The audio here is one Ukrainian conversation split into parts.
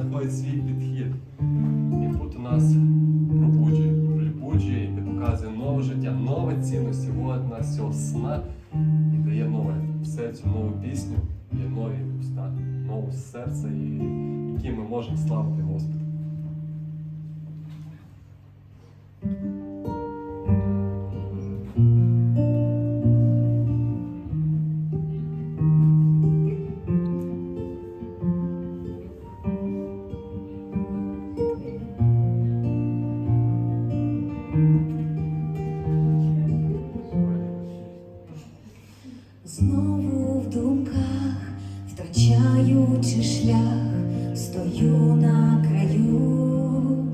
знаходить свій підхід. І тут у нас пробуджує, прибуджує, і показує нове життя, нові цінності, вводить нас з цього сна і дає нове все цю нову пісню, є нові уста, нове серце, і, які ми можемо славити Господа. Втрачаючи шлях, стою на краю,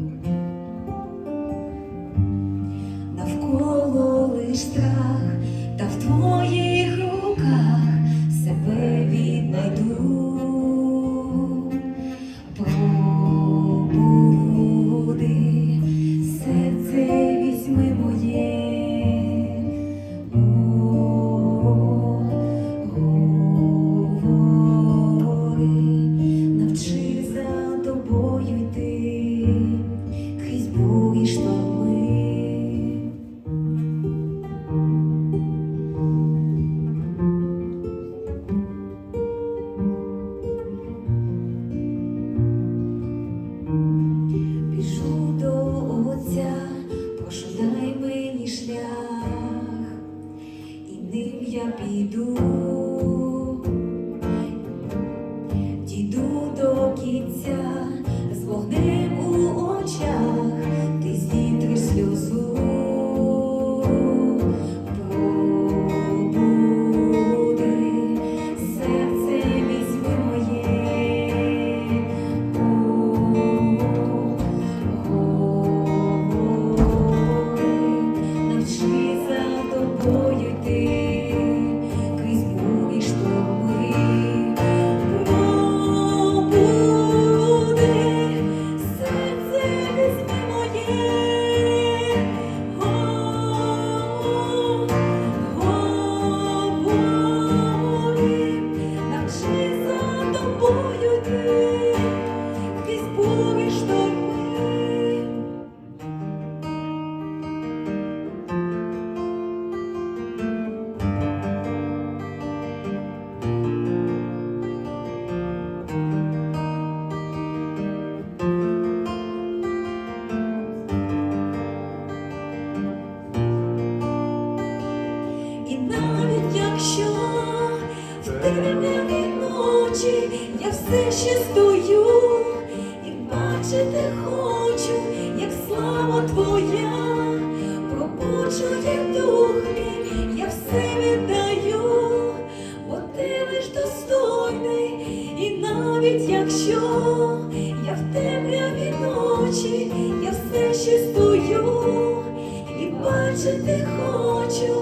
навколо лиш страх, кінця з вогнем темряві ночі я все ще стою і бачити хочу, як слава твоя. Пробуджує дух мій, я все віддаю, бо ти лиш достойний, і навіть якщо я в темряві ночі, я все ще стою і бачити хочу,